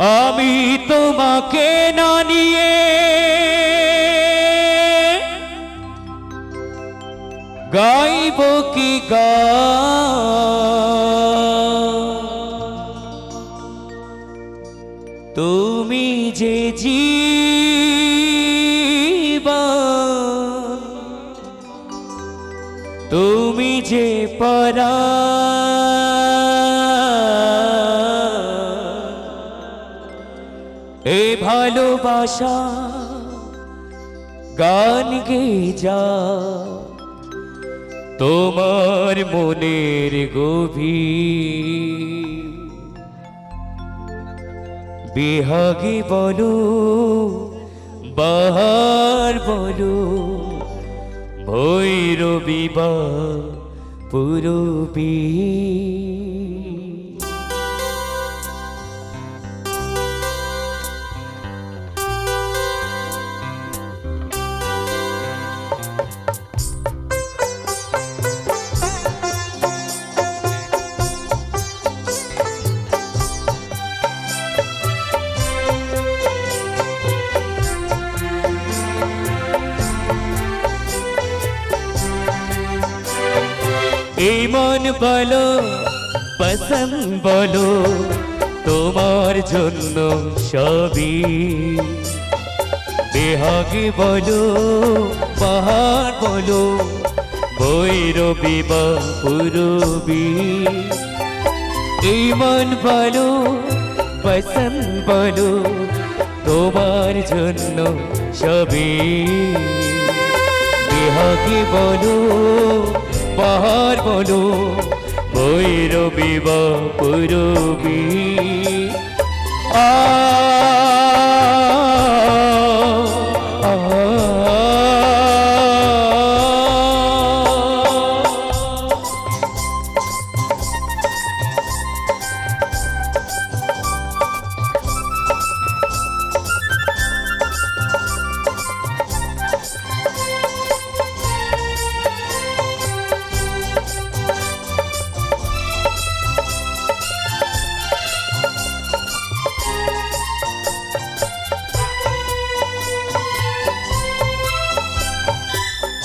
আমি তোমাকে না নিয়ে গাইব কি? তুমি যে জীবন তুমি যে পরা এ ভালোবাসা, গান গে যা। তোমার মনের গভীর বিহাগী বলো, বাহার বলো, ভৈরবী বা পুরবী। এই মন বলো, পসন্দ বলো, তোমার জন্য সবই। বেহাগে বলো, পাহাড় বলো বৈরবী বা পুরবী। এই মন বলো, পসন্দ বলো, তোমার জন্য সবই। বিহাগে বলো পাহাড় বলো ভৈরবী বা পুরবী। আ,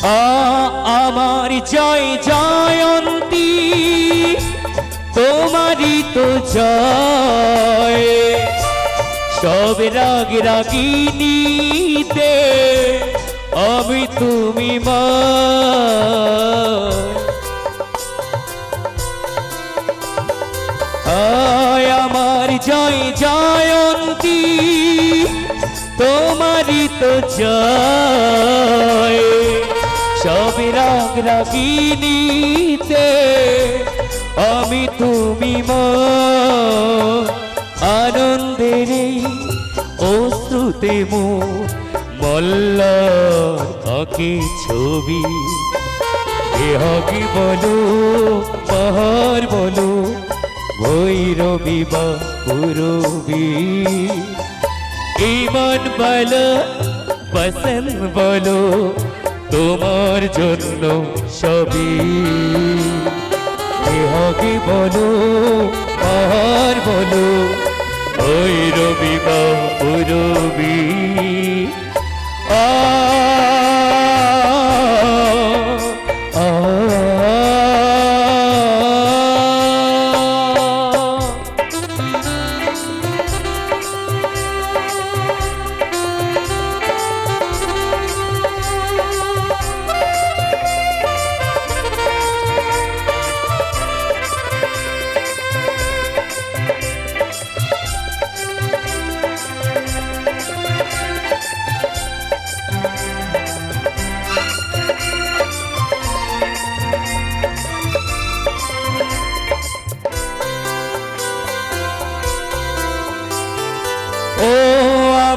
আমার জয় জয়ন্তী, তোমারই তো জয়। সব রাগ রাগিনীতে আমি তুমি মা। আমার জয় জয়ন্তী, তোমারই তো জয়। সব রাগ রাগিনীতে আমি তুমি আনন্দের অশ্রুতে মো মল্লার আঁকে ছবি। এহাগি বলো পাহাড় বলো ভৈরবী বা পুরবী। ইমান বলো বসন বলো তোমার জন্য সবই। এহাগি বলো? পাহাড় বলো? ভৈরবী বা পুরবী আ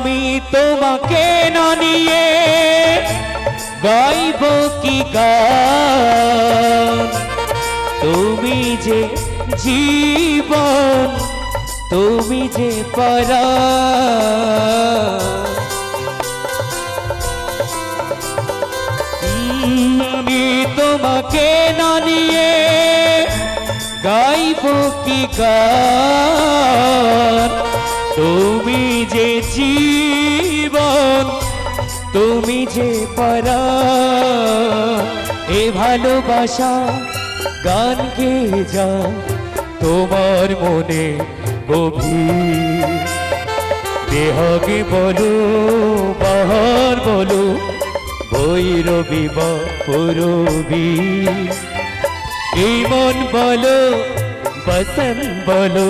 আমি তোমাকে না নিয়ে গাইব কি গান? তুমি যে জীবন, তুমি যে পরা। তোমাকে না নিয়ে গাইব কি গান? তুমি যে জীবন, তুমি যে পারা, এ ভালোবাসা গান গে যা তোমার মনে গভীর? দেহকে বলো, বাহার বলো, ভৈরবী বা এই মন বলো বসন বলো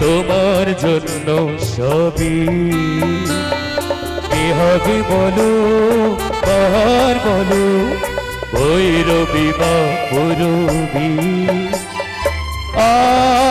তোমার জন্য সবই হবে বলো? পাহাড় বলো? ভৈরবী বা আ